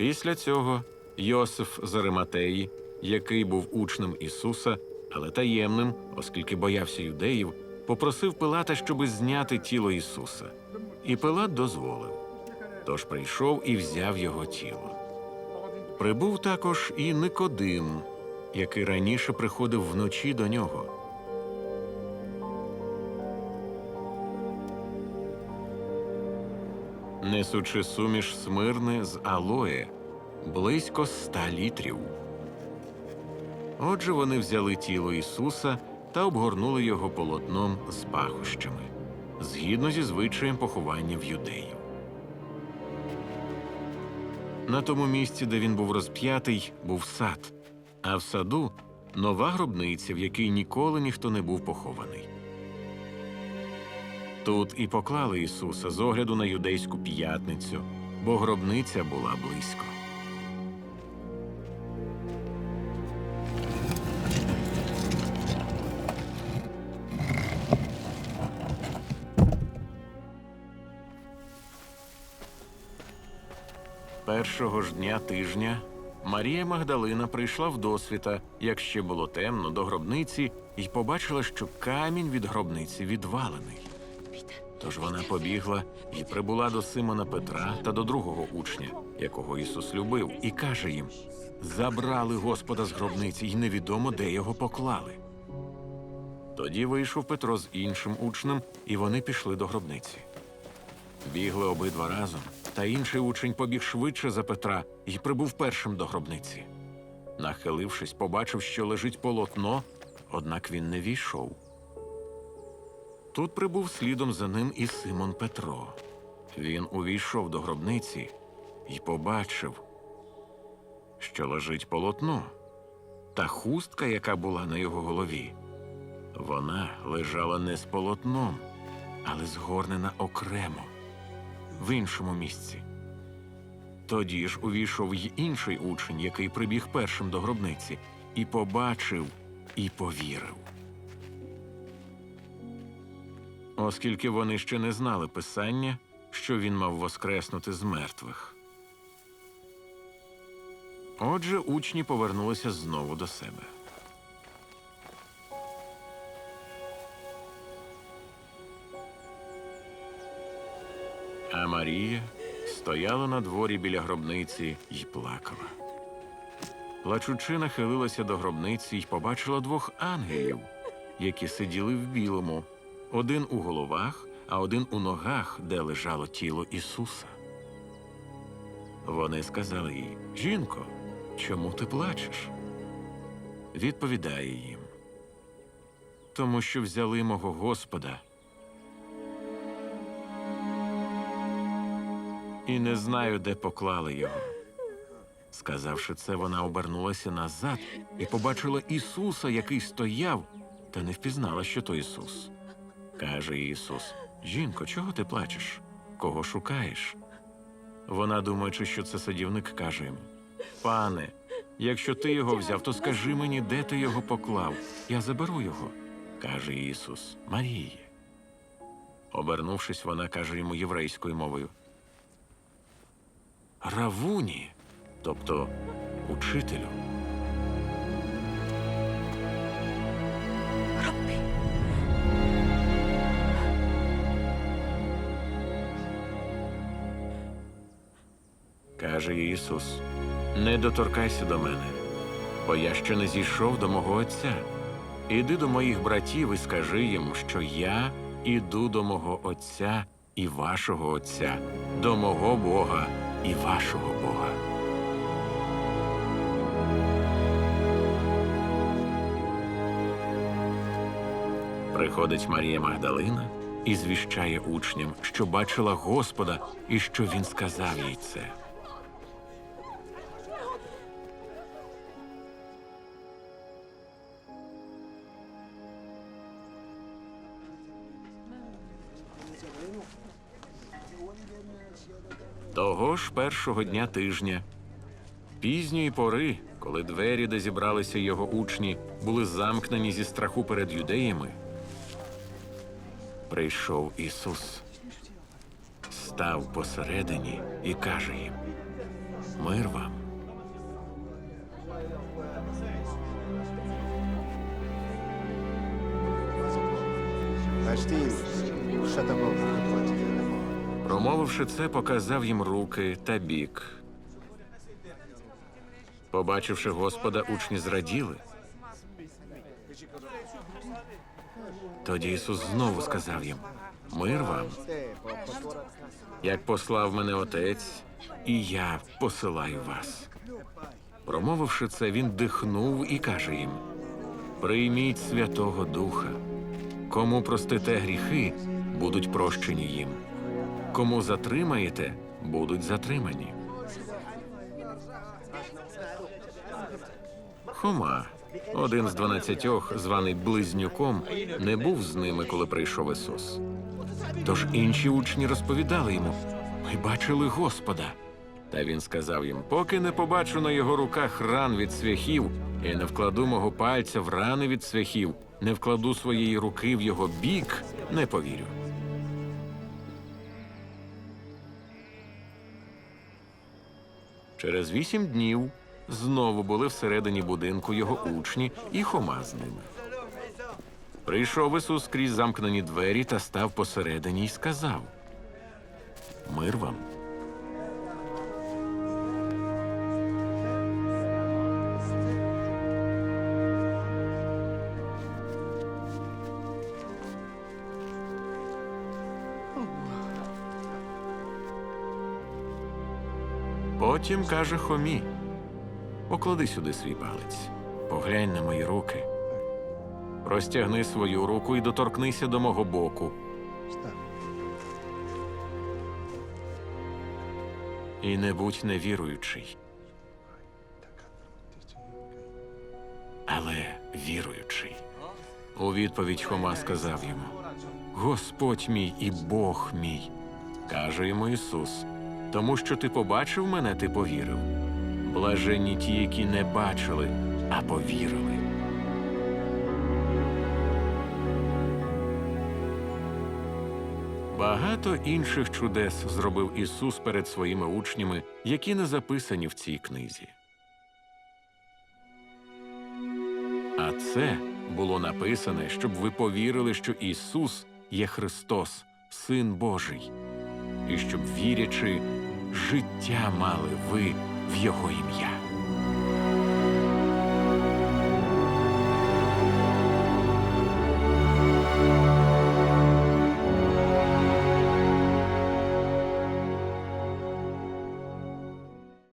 Після цього Йосиф з який був учнем Ісуса, але таємним, оскільки боявся юдеїв, попросив Пилата, щоби зняти тіло Ісуса. І Пилат дозволив. Тож прийшов і взяв його тіло. Прибув також і Никодим, який раніше приходив вночі до нього. Несучи суміш смирни з алоє, близько ста літрів. Отже, вони взяли тіло Ісуса та обгорнули його полотном з пахощами, згідно зі звичаєм поховання в юдеїв. На тому місці, де він був розп'ятий, був сад, а в саду нова гробниця, в якій ніколи ніхто не був похований. Тут і поклали Ісуса з огляду на юдейську п'ятницю, бо гробниця була близько. Першого ж дня тижня Марія Магдалина прийшла в досвіта, як ще було темно, до гробниці, і побачила, що камінь від гробниці відвалений. Тож вона побігла і прибула до Симона Петра та до другого учня, якого Ісус любив, і каже їм: Забрали Господа з гробниці, і невідомо, де його поклали. Тоді вийшов Петро з іншим учнем, і вони пішли до гробниці. Бігли обидва разом, та інший учень побіг швидше за Петра і прибув першим до гробниці. Нахилившись, побачив, що лежить полотно, однак він не війшов. Тут прибув слідом за ним і Симон Петро. Він увійшов до гробниці і побачив, що лежить полотно, та хустка, яка була на його голові. Вона лежала не з полотном, але згорнена окремо в іншому місці. Тоді ж увійшов й інший учень, який прибіг першим до гробниці, і побачив, і повірив. Оскільки вони ще не знали писання, що він мав воскреснути з мертвих. Отже, учні повернулися знову до себе. А Марія стояла на дворі біля гробниці і плакала. Плачучи, нахилилася до гробниці і побачила двох ангелів, які сиділи в білому, один у головах, а один у ногах, де лежало тіло Ісуса. Вони сказали їй: Жінко, чому ти плачеш? Відповідає їм. Тому що взяли мого Господа. і не знаю, де поклали його. Сказавши це, вона обернулася назад і побачила Ісуса, який стояв, та не впізнала, що то Ісус. Каже Ісус: Жінко, чого ти плачеш? Кого шукаєш? Вона, думаючи, що це садівник, каже йому: Пане, якщо ти його взяв, то скажи мені, де ти його поклав. Я заберу його. каже Ісус, Марії. Обернувшись, вона каже йому єврейською мовою. Равуні, тобто учителю. Каже Ісус, не доторкайся до мене, бо я ще не зійшов до мого Отця. Іди до моїх братів і скажи їм, що я іду до мого Отця і вашого Отця, до мого Бога і вашого Бога. Приходить Марія Магдалина і звіщає учням, що бачила Господа і що він сказав їй це. Того ж першого дня тижня, пізньої пори, коли двері, де зібралися його учні, були замкнені зі страху перед юдеями, прийшов Ісус, став посередині і каже їм: Мир вам. Бачите, що там було Промовивши це, показав їм руки та бік. Побачивши Господа, учні зраділи. Тоді Ісус знову сказав їм: Мир вам, як послав мене Отець, і я посилаю вас. Промовивши це, він дихнув і каже їм: Прийміть Святого Духа. Кому простите гріхи, будуть прощені їм. Кому затримаєте, будуть затримані. Хома, один з дванадцятьох, званий Близнюком, не був з ними, коли прийшов Ісус. Тож інші учні розповідали йому: Ми бачили Господа. Та він сказав їм: поки не побачу на його руках ран від свяхів, і не вкладу мого пальця в рани від свяхів, не вкладу своєї руки в його бік, не повірю. Через вісім днів знову були всередині будинку його учні і Хома з ними. Прийшов Ісус крізь замкнені двері та став посередині й сказав: Мир вам. Потім каже Хомі: поклади сюди свій палець, поглянь на мої руки. Простягни свою руку і доторкнися до мого боку. І не будь невіруючий, але віруючий. У відповідь Хома сказав йому: Господь мій і Бог мій, каже йому Ісус, тому що ти побачив мене, ти повірив. Блаженні ті, які не бачили, а повірили. Багато інших чудес зробив Ісус перед своїми учнями, які не записані в цій книзі. А це було написане, щоб ви повірили, що Ісус є Христос, Син Божий, і щоб, вірячи, життя мали ви в Його ім'я.